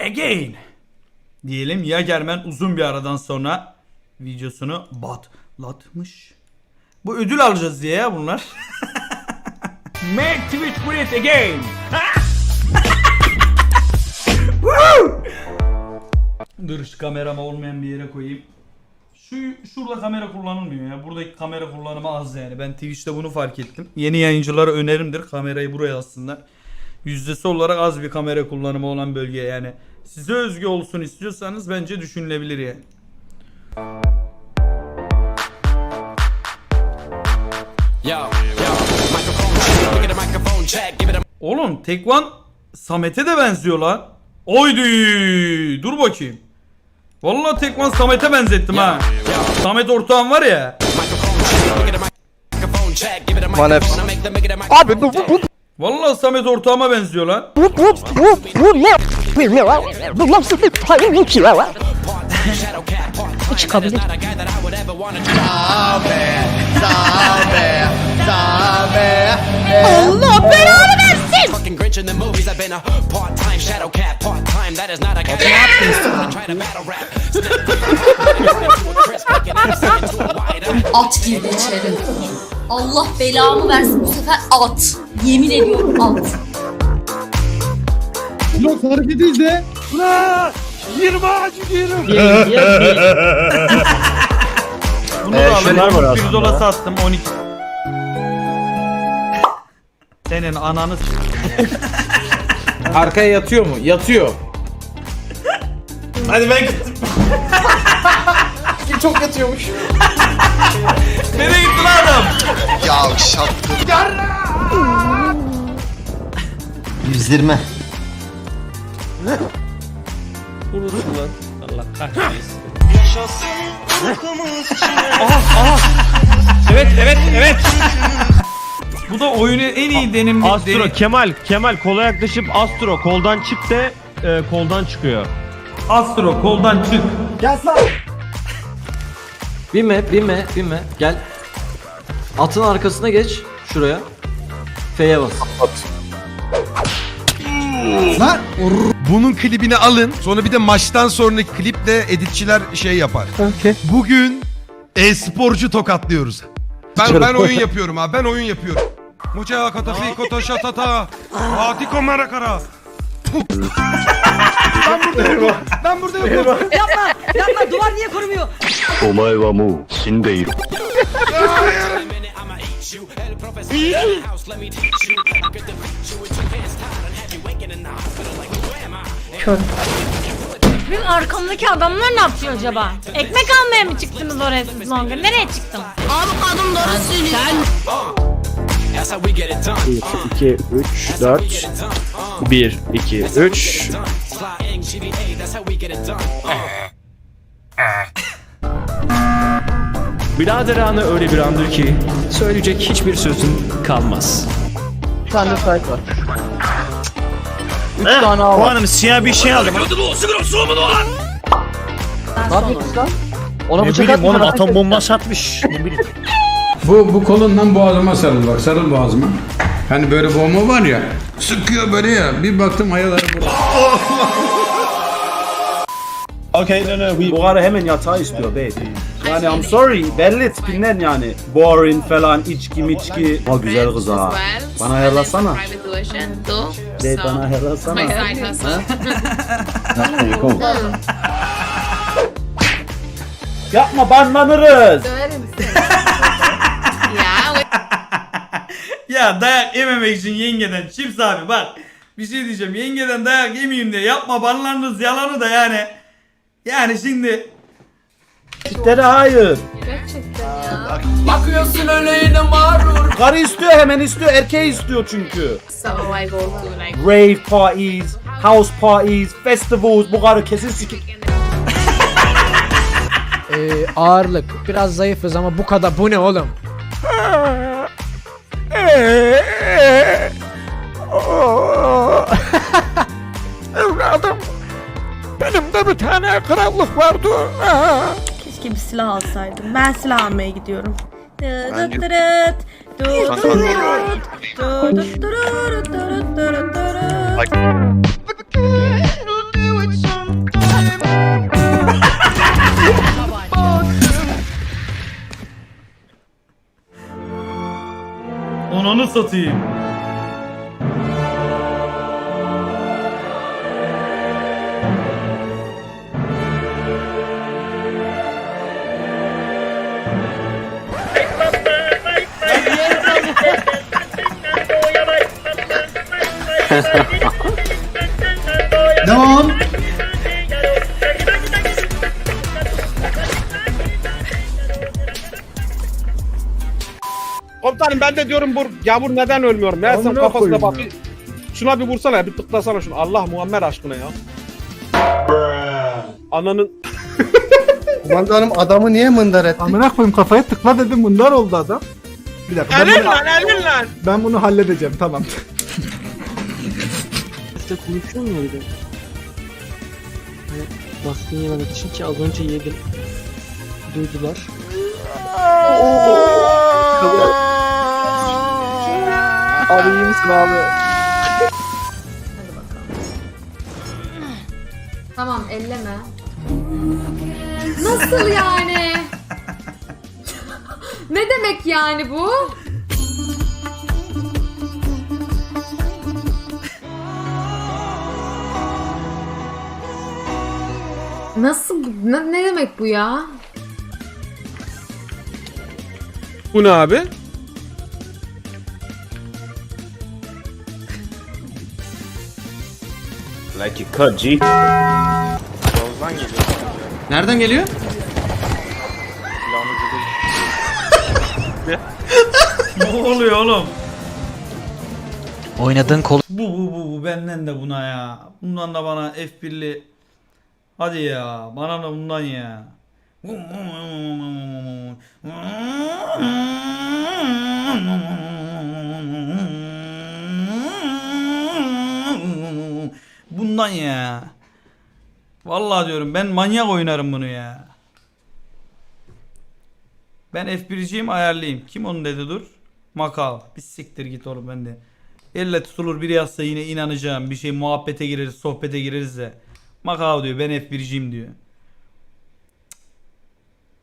again. Diyelim Yagermen uzun bir aradan sonra videosunu batlatmış. Bu ödül alacağız diye ya bunlar. Make Twitch great again. Dur şu kameramı olmayan bir yere koyayım. Şu şurada kamera kullanılmıyor ya. Buradaki kamera kullanımı az yani. Ben Twitch'te bunu fark ettim. Yeni yayıncılara önerimdir kamerayı buraya alsınlar. Yüzdesi olarak az bir kamera kullanımı olan bölge yani. Size özgü olsun istiyorsanız bence düşünülebilir yani. Oğlum Tekvan Samet'e de benziyor lan. Oydi. Dur bakayım. Vallahi Tekvan Samet'e benzettim ha. Samet ortağım var ya. Abi bu bu bu Vallahi Samet ortağıma benziyor lan. bu bu bu bu ne? Bu nasıl bir guy that I would ever wanna Allah belanı versin. Fucking Grinch in the movies, I've been a part-time shadow cat, part-time, that is not a guy that I try to battle rap. Chris, making it into a wide-eyed At girdi içeri. Allah belamı versin bu sefer at. Yemin ediyorum at. Yok hareket izle. Bunu Ee, da şunlar alayım. var Bir aslında. dola sattım 12. Senin ananı s- Arkaya yatıyor mu? Yatıyor. Hadi ben gittim. Çok yatıyormuş. Nereye gitti lan adam? Yavşattım. 120. Evet evet evet. Bu da oyunu en iyi denim. Astro denim- Kemal Kemal kola yaklaşıp Astro koldan çık de e, koldan çıkıyor. Astro koldan çık. Binme, binme, binme. Gel. Atın arkasına geç. Şuraya. F'ye bas. Bunun klibini alın. Sonra bir de maçtan sonraki kliple editçiler şey yapar. Bugün e-sporcu tokatlıyoruz. Ben ben oyun yapıyorum abi. Ben oyun yapıyorum. Mocha katafi koto şatata. Atiko marakara. ben burada yokum. Ben burada yokum. Yapma duvar niye korumuyor? お前はもう死んでいる。I'ma eat you. El professor in the house, let me teach you. I could defeat you with two hands tied and have you waking in the hospital like, who am I? Benim arkamdaki adamlar ne yapıyor acaba? Ekmek almaya mı çıktınız oraya siz longa? Nereye çıktın? Abi kadın doğru söylüyor. That's how we get it done. 2, 3, 4. 1, 2, 3. anı öyle bir andır ki söyleyecek hiçbir sözüm kalmaz. Bir tane site var. 3 tane A var. hanım siyah bir şey aldım. Ne yapıyorsun lan? Ona Ne bıçak bileyim oğlum atom bombası atmış. Ne bileyim. Bu, bu kolundan boğazıma sarıl bak. Sarıl boğazıma. Hani böyle boğma var ya. Sıkıyor böyle ya. Bir baktım ayaları burada. Okay, no no, we... Bu ara hemen yatağı istiyor babe. Yani I'm sorry belli tipinden yani. Boring falan içki miçki. Ama güzel kız ha. Bana ayarlasana. Babe bana ayarlasana. Yapma banlanırız. Ya dayak yememek için yengeden Chips abi bak. Bir şey diyeceğim. Yengeden dayak yemeyeyim diye yapma banlarınız yalanı da yani. Yani şimdi Kitlere hayır. Bakıyorsun öyle yine mağrur. Karı istiyor hemen istiyor. Erkeği istiyor çünkü. So I go to like Rave parties, house parties, festivals. Bu karı kesin sikik. Ee, ağırlık. Biraz zayıfız ama bu kadar. Bu ne oğlum? Evladım. Benim de bir tane krallık vardı. Keşke bir silah alsaydım. Ben silah almaya gidiyorum. Bence- Bak. Ananı satayım. Devam. Komutanım ben de diyorum bu yavur neden ölmüyor? Meğersem kafasına bak. Bir- Şuna bir vursana ya bir tıklasana şunu. Allah Muhammed aşkına ya. Ananın Kumandanım adamı niye mındar etti? Amına koyayım kafaya tıkla dedim mındar oldu adam. Bir dakika Elin lan elin lan. ben bunu halledeceğim tamam. İşte konuşuyor mu öyle? Hani baskın yememek için ki az önce yedim. Duydular. abi iyi misin abi? Tamam elleme. Nasıl yani? ne demek yani bu? Nasıl? Ne, ne demek bu ya? Bu ne abi? Like you cut G. Nereden geliyor? ne oluyor oğlum? Oynadığın kol Bu bu bu bu benden de buna ya. Bundan da bana F1'li. Hadi ya. Bana da bundan ya. Bundan ya. Vallahi diyorum ben manyak oynarım bunu ya. Ben F1'ciyim ayarlayayım. Kim onu dedi dur? Makal. Bir siktir git oğlum ben de. Elle tutulur biri yazsa yine inanacağım. Bir şey muhabbete gireriz, sohbete gireriz de. Makal diyor ben F1'ciyim diyor.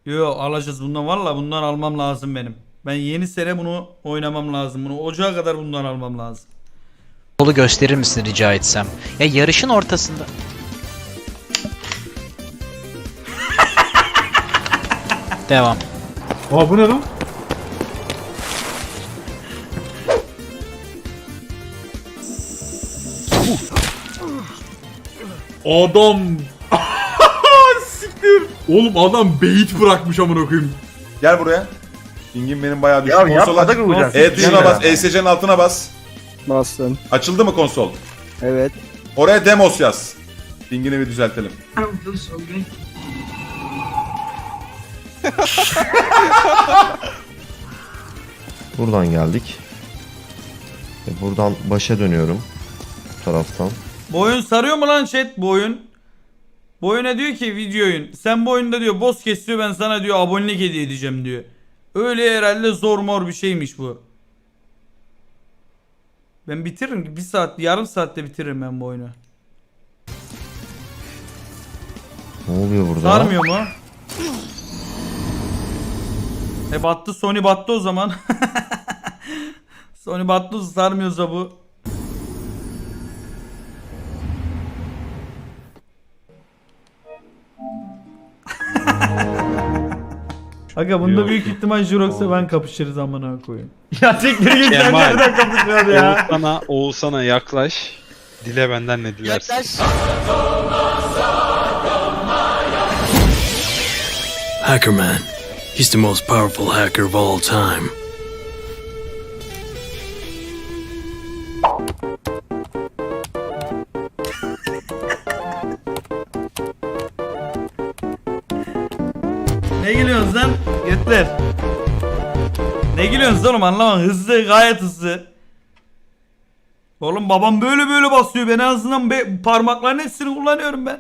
Yo alacağız bundan valla bundan almam lazım benim. Ben yeni sene bunu oynamam lazım. Bunu ocağa kadar bundan almam lazım. kolu gösterir misin rica etsem? Ya yarışın ortasında. Devam. Aa bu ne lan? Adam. Siktir. Oğlum adam beyit bırakmış amına koyayım. Gel buraya. Pingin benim bayağı düştü. Ya mı hocam? E tuşuna bas. ESC'nin altına bas. Bastım. Açıldı mı konsol? Evet. Oraya demos yaz. Pingini bir düzeltelim. Buradan geldik. E, Buradan başa dönüyorum. Bu taraftan. Bu oyun sarıyor mu lan chat bu oyun? Bu oyuna diyor ki video oyun. Sen bu oyunda diyor boss kesiyor ben sana diyor abonelik hediye edeceğim diyor. Öyle herhalde zor mor bir şeymiş bu. Ben bitiririm. Bir saat, yarım saatte bitiririm ben bu oyunu. Ne oluyor burada? Sarmıyor mu? E battı Sony battı o zaman. Sony battı sarmıyorsa bu. Aga bunda büyük ihtimal Jurox'la ben kapışırız amına koyayım. Ya siktir git sen nereden kapışıyorsun ya? Oğuzhan'a, Oğuzhan'a yaklaş. Dile benden ne dilersin? Hacker Man. He's the most powerful hacker of all time. Ne gülüyorsunuz lan? Götler. Ne gülüyorsunuz oğlum anlamam. Hızlı gayet hızlı. Oğlum babam böyle böyle basıyor. Ben en azından be- parmakların hepsini kullanıyorum ben.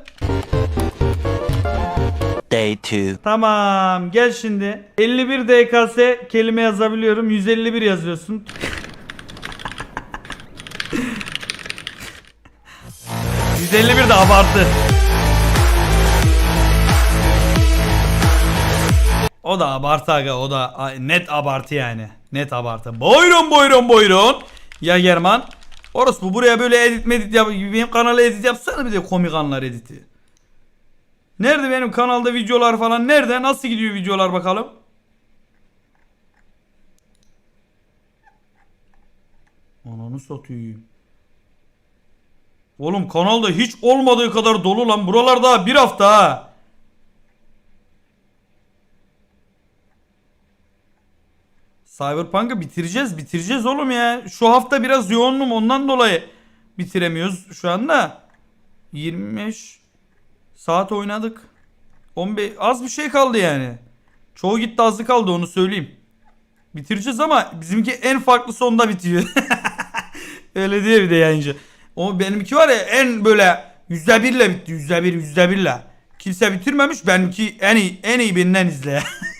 Day 2. Tamam gel şimdi. 51 DKS kelime yazabiliyorum. 151 yazıyorsun. ...151 de abartı. O da abartı aga o da net abartı yani. Net abartı. Buyurun buyurun buyurun. Ya German. Orospu buraya böyle edit medit yap. Benim kanala edit yapsana bir de komik anlar editi. Nerede benim kanalda videolar falan? Nerede? Nasıl gidiyor videolar bakalım? Ananı satayım. Oğlum kanalda hiç olmadığı kadar dolu lan. Buralar daha bir hafta ha. Cyberpunk'ı bitireceğiz. Bitireceğiz oğlum ya. Şu hafta biraz yoğunum ondan dolayı bitiremiyoruz şu anda. 25 saat oynadık. 15 az bir şey kaldı yani. Çoğu gitti azı kaldı onu söyleyeyim. Bitireceğiz ama bizimki en farklı sonda bitiyor. Öyle diye bir de yayıncı. O benimki var ya en böyle yüzde birle bitti. Yüzde bir, yüzde birle. Kimse bitirmemiş. Benimki en iyi, en iyi benden izle.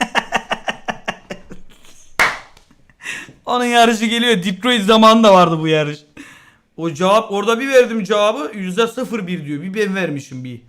Onun yarışı geliyor. Detroit zamanında vardı bu yarış. O cevap orada bir verdim cevabı yüzde sıfır bir diyor. Bir ben vermişim bir.